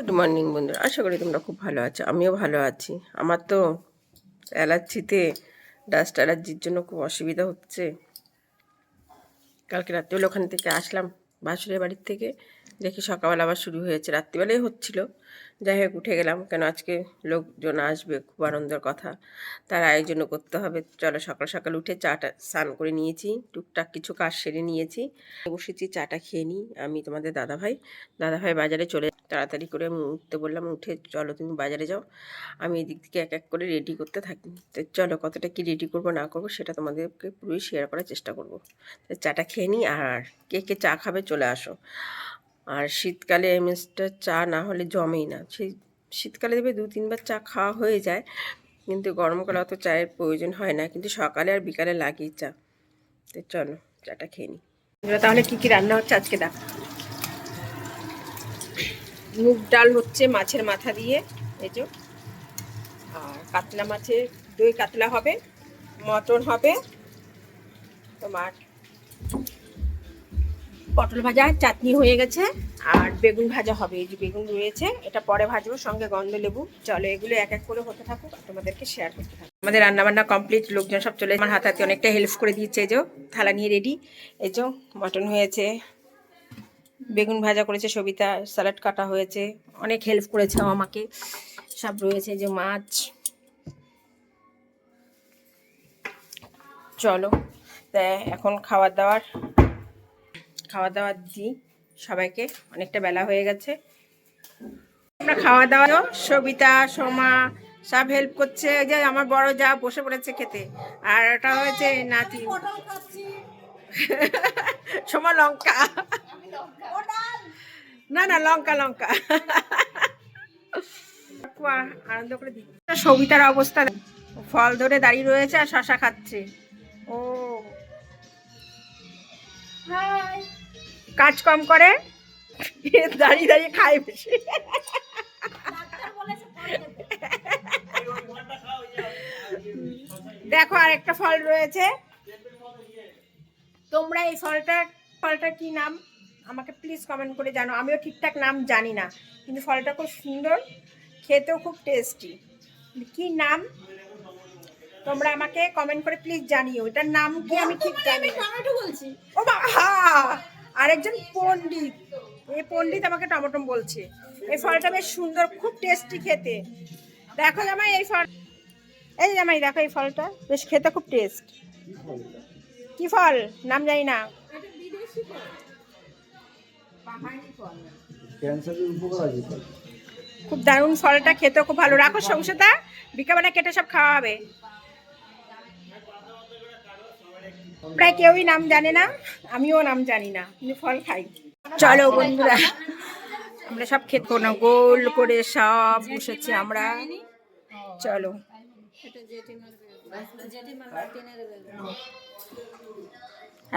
Good morning বন্ধুরা। আশা করি তোমরা খুব ভালো আছো। আমিও ভালো আছি। আমার তো অ্যালার্জিতে ডাস্ট অ্যালার্জির জন্য খুব অসুবিধা হচ্ছে। কালকে রাত্রে ওখান থেকে আসলাম বাসুরের বাড়ির থেকে। দেখি সকালবেলা আবার শুরু হয়েছে, রাত্রিবেলাই হচ্ছিল। যাই হোক, উঠে গেলাম। কেন আজকে লোকজন আসবে? খুব আনন্দের কথা। তার আয়োজনও করতে হবে। চলো সকাল সকাল উঠে চাটা স্নান করে নিয়েছি। টুকটাক কিছু কাজ সেরে নিয়েছি। বসেছি, চাটা খেয়ে নিই। আমি তোমাদের দাদাভাই। দাদাভাই বাজারে চলে তাড়াতাড়ি করে আমি উঠতে বললাম, উঠে চলো, তুমি বাজারে যাও। আমি এদিক থেকে এক এক করে রেডি করতে থাকি। তো চলো, কতটা কি রেডি করব, না করব, সেটা তোমাদেরকে পুরোই শেয়ার করার চেষ্টা করব। চাটা খেয়ে নিই আর কে কে চা খাবে চলে আসো। আর শীতকালে এমএসটা চা না হলে জমেই না। সেই শীতকালে দেবে দু তিনবার চা খাওয়া হয়ে যায়, কিন্তু গরমকালে অত চায়ের প্রয়োজন হয় না, কিন্তু সকালে আর বিকালে লাগেই চা। তো চলো, চাটা খেয়ে নিই তাহলে কী কী রান্না হচ্ছে আজকে দেখ। মুগ ডাল হচ্ছে মাছের মাথা দিয়ে, এই যে। আর কাতলা মাছের দই কাতলা হবে, মটন হবে, তোমার পটল ভাজা, চাটনি হয়ে গেছে, আর বেগুন ভাজা হবে। এই যে বেগুন রয়েছে, এটা পরে ভাজবো, সঙ্গে গন্ধ, লেবু। চলো, এগুলো এক এক করে হতে থাকুক, আর তোমাদেরকে শেয়ার করতে থাকুক। আমাদের রান্নাবান্না কমপ্লিট লোকজন সব চলে আমার হাত হাতে অনেকটা হেল্প করে দিয়েছে যে থালা নিয়ে রেডি এই যে মটন হয়েছে, বেগুন ভাজা করেছে সবিতা স্যালাড কাটা হয়েছে। অনেক হেল্প করেছে আমাকে। সব রয়েছে যে মাছ। চলো, তা এখন খাবার দাবার খাওয়া দাওয়া দিই। সবাইকে অনেকটা বেলা হয়ে গেছে। আমরা খাওয়া দাওয়া সবিতা সোমা সব হেল্প করছে। যে আমার বড় যা বসে পড়েছে খেতে। আর এটা হয়েছে নাতি। সোমা লঙ্কা। না না লঙ্কা লঙ্কা। আনন্দ করে দিই। সবিতার অবস্থা ফল ধরে দাঁড়িয়ে রয়েছে আর শশা খাচ্ছে। ও। কাজ কম করে দাঁড়িয়ে দাঁড়িয়ে খায় বেশি। দেখো আর একটা ফল রয়েছে। তোমরা এই ফলটা ফলটা কি নাম? আমাকে প্লিজ কমেন্ট করে জানো। আমিও ঠিকঠাক নাম জানি না কিন্তু ফলটা খুব সুন্দর খেতেও খুব টেস্টি কি নাম? তোমরা আমাকে কমেন্ট করে প্লিজ জানিও। এটার নাম কি আমি ঠিক জানি। টমেটো বলছি। ও বা হা আরেকজন পণ্ডিত। এই পণ্ডিত আমাকে টমেটো বলছে। এই ফলটা বেশ সুন্দর, খুব টেস্টি খেতে। দেখো জামাই, এই ফল এই জামাই, দেখো এই ফলটা, বেশ খেতে খুব টেস্ট কি ফল? নাম জানি না। খুব দারুণ ফলটা খেতে খুব ভালো। রাখো সংসদা বিকাবেলা কেটে সব খাওয়া হবে। প্রায় কেউই নাম জানে না, আমিও নাম জানি না, কিন্তু ফল খাই। চলো বন্ধুরা, আমরা সব খেতে কোনো গোল করে সব বসেছি আমরা। চলো।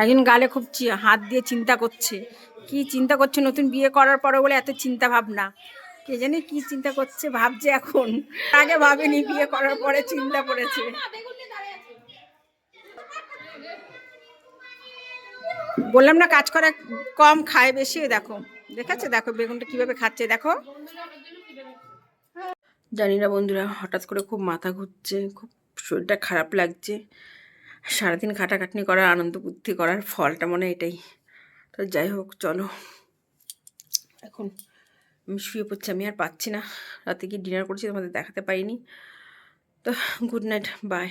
একজন গালে খুব হাত দিয়ে চিন্তা করছে। কি চিন্তা করছে? নতুন বিয়ে করার পরে বলে এত চিন্তা ভাবনা। কে জানি কি চিন্তা করছে, ভাবছে এখন। আগে ভাবেনি বিয়ে করার পরে চিন্তা করেছে। বললাম না কাজ করা কম, খায় বেশি দেখো। দেখাচ্ছে দেখো বেগুনটা কীভাবে খাচ্ছে, দেখো। জানি না বন্ধুরা, হঠাৎ করে খুব মাথা ঘুরছে, খুব শরীরটা খারাপ লাগছে। সারাদিন খাটাখাটনি করার, আনন্দ বুদ্ধি করার ফলটা মনে এটাই। তো যাই হোক, চলো। এখন আমি শুয়ে পড়ছি, আমি আর পাচ্ছি না। রাতে কি ডিনার করছি, তোমাদের দেখাতে পারিনি। তো গুড নাইট বাই